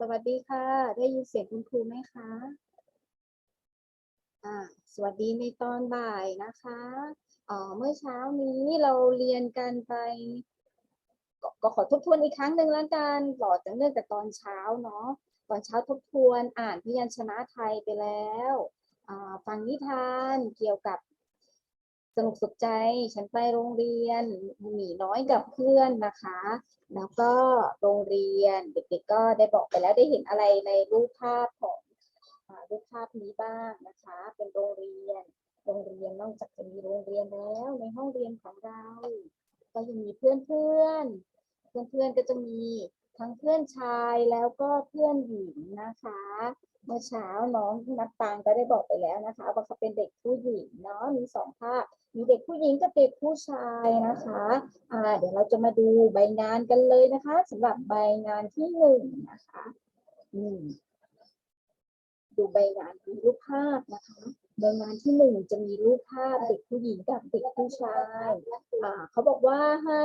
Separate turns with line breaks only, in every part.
สวัสดีค่ะ ได้ยินเสียงคุณครูไหมคะอ่าสวัสดีในตอนบ่ายนะคะเอ่อเมื่อเช้านี้เราเรียนกันไปก็ก็ขอทบทวนอีกครั้งหนึ่งแล้วกันต่อจากเนื่องจากตอนเช้าเนาะตอนเช้าทบทวนอ่านพยัญชนะไทยไปแล้วอ่าฟังนิทานเกี่ยวกับ สนุกสุขใจ ฉันไปโรงเรียนหมีน้อยกับเพื่อนนะคะ แล้วก็โรงเรียนเด็กๆก็ได้บอกไปแล้วได้เห็นอะไรในรูปภาพของรูปภาพนี้บ้างนะคะ เป็นโรงเรียน โรงเรียนนอกจากจะมีโรงเรียนแล้ว ในห้องเรียนของเรา ก็ยังมีเพื่อนเพื่อนเพื่อนเพื่อนๆก็จะมี ทั้งเพื่อนชายแล้วก็เพื่อนหญิงนะคะ เมื่อเช้าน้องนับตังก็ได้บอกไปแล้วนะคะว่าเขาเป็นเด็กผู้หญิงเนาะมีสองภาพมีเด็กผู้หญิงกับเด็กผู้ชายนะคะอ่าเดี๋ยวเราจะมาดูใบงานกันเลยนะคะสำหรับใบงานที่หนึ่งนะคะอืมดูใบงานมีรูปภาพนะคะใบงานที่หนึ่งจะมีรูปภาพเด็กผู้หญิงกับเด็กผู้ชายอ่าเขาบอกว่าให้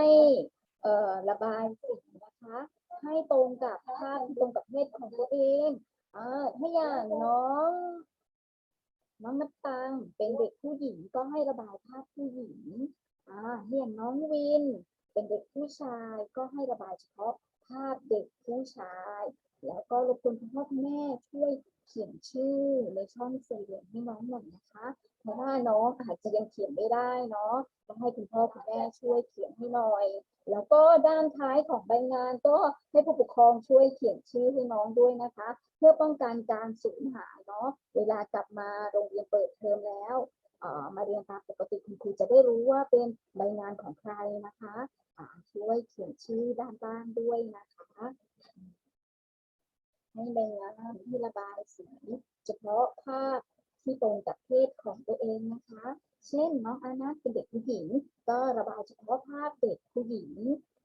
เอ่อระบายสีนะคะ ให้ตรงกับภาพตรงกับเพศของตัวเองอ่าถ้าอย่างน้อง น้องนับตังเป็นเด็กผู้หญิงก็ให้ระบายภาพผู้หญิงอ่าเห็นน้องวิน เป็นเด็กผู้ชายก็ให้ระบายเฉพาะภาพเด็กผู้ชาย แล้วก็รบกวนคุณพ่อคุณแม่ช่วย เขียนชื่อในช่องสี่เหลี่ยมให้น้องหน่อยนะคะ เพราะว่าน้องอาจจะยังเขียนไม่ได้เนาะต้องให้คุณพ่อคุณแม่ช่วยเขียนให้หน่อย แล้วก็ด้านท้ายของใบงานก็ให้ผู้ปกครองช่วยเขียนชื่อให้น้องด้วยนะคะ เพื่อป้องกันการสูญหายเนาะเวลากลับมาโรงเรียนเปิดเทอมแล้วมาเรียนตามปกติคุณครูจะได้รู้ว่าเป็นใบงานของใครนะคะช่วยเขียนชื่อด้านล่างด้วยนะคะ ให้ใบงานที่ระบายสีเฉพาะภาพที่ตรงกับเพศของตัวเองนะคะ เช่นน้องอานัทเป็นเด็กผู้หญิง ก็ระบายเฉพาะภาพเด็กผู้หญิง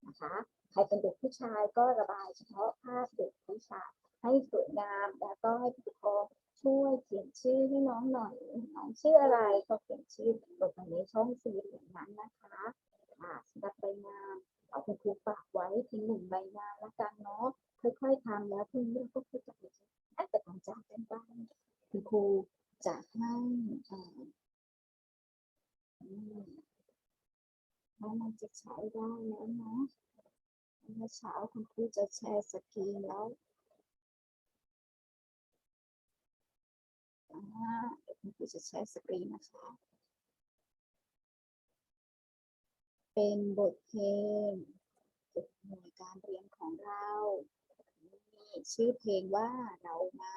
นะคะ ใครเป็นเด็กผู้ชายก็ระบายเฉพาะภาพเด็กผู้ชายให้สวยงาม แล้วก็ให้ผู้ปกครองช่วยเขียนชื่อให้น้องหน่อย น้องชื่ออะไรก็เขียนชื่อลงไปในช่องสี่เหลี่ยมนั้นนะคะค่ะสำหรับใบงานเอาคุณครูฝากไว้เพียงหนึ่งใบงานละกันเนาะค่อยๆทำแล้วพรุ่งนี้เราก็ค่อยจะไปใช้น่าจะทำจากกันบ้างคุณครู ต้อ่าอืมแล้วมันจะใช้ได้แล้วนะเมื่อเช้าคุณครูจะแชร์สกรีนแล้วเดี๋ยวคุณครูจะแชร์สกรีนนะคะ เป็นบทเพลงจุดหน่วยการเรียนของเรา มีชื่อเพลงว่าเรามา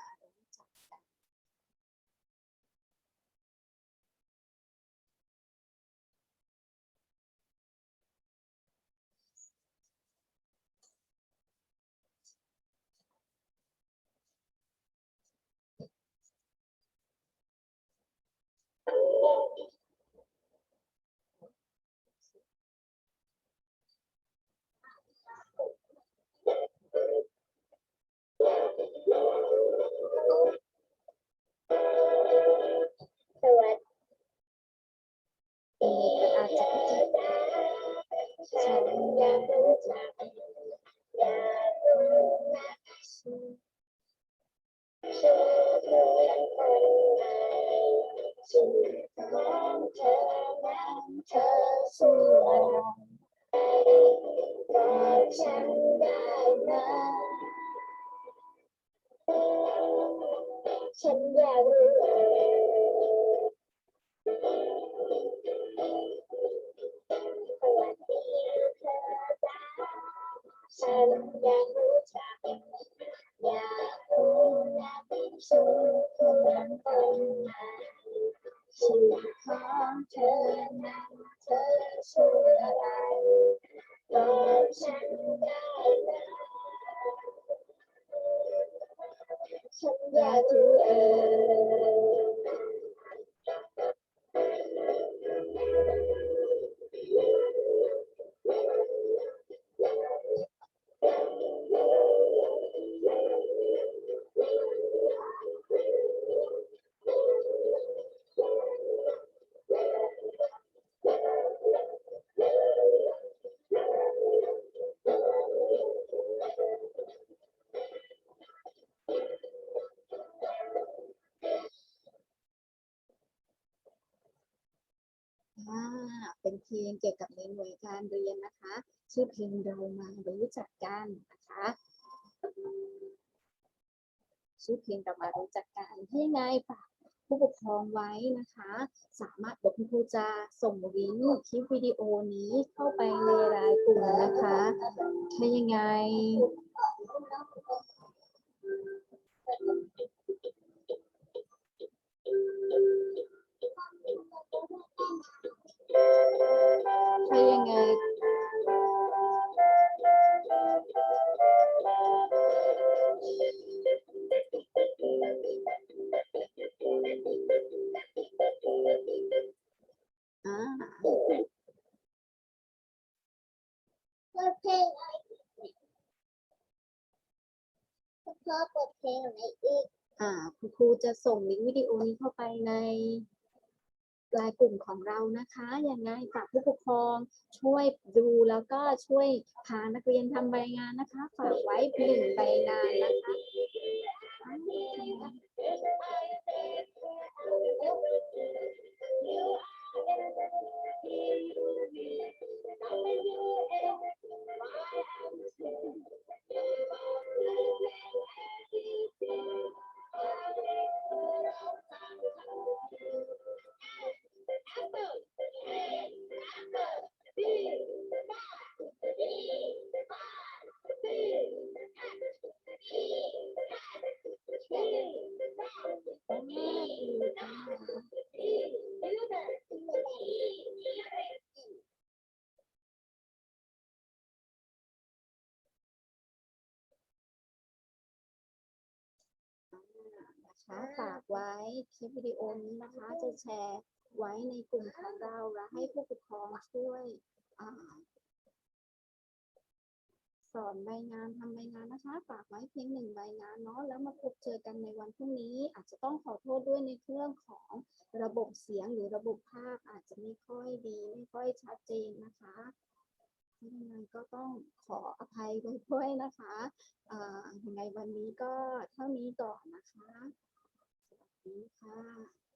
ฉันได้ไหมฉันอยากรู้ นักชื่อเพื่อนนไหนชื่อของเธอนั้นเธอชื่อะไรบอกฉันได้ไหมฉันอยากรู้เอง
เพลงเกี่ยวกับในหน่วยการเรียนนะคะ ชื่อเพลงเรามารู้จักกันนะคะชื่อเพลงเรามารู้จักกันที่ยังไงฝากผู้ปกครองไว้นะคะ สามารถเดี๋ยวคุณครูจะส่งลิงก์คลิปวิดีโอนี้เข้าไปในรายกลุ่มนะคะถ้ายังไง ถ้ายังไงอ่า
เปิดเพลงอะไรพ่อเปิดเพลงอะไรอีก
อ่า คุณครูจะส่งลิงก์วิดีโอนี้เข้าไปใน รายกลุ่มของเรานะคะยังไงฝากผู้ปกครองช่วยดูแล้วก็ช่วยพานักเรียนทำใบงานนะคะ ฝากไว้หนึ่งใบงานนะคะ นะคะฝากไว้คลิปวิดีโอนี้นะคะ จะแชร์ไว้ในกลุ่มของเราและให้ผู้ปกครองช่วยอ่าสอนใบงานทำใบงานนะคะ ฝากไว้เพียงหนึ่งใบงานเนาะแล้วมาพบเจอกันในวันพรุ่งนี้ อาจจะต้องขอโทษด้วยในเรื่องของระบบเสียงหรือระบบภาพอาจจะไม่ค่อยดี ไม่ค่อยชัดเจนนะคะยังไงก็ต้องขออภัยไว้ด้วยนะคะอ่ายังไงวันนี้ก็เท่านี้ก่อนนะคะ สวัสดีค่ะ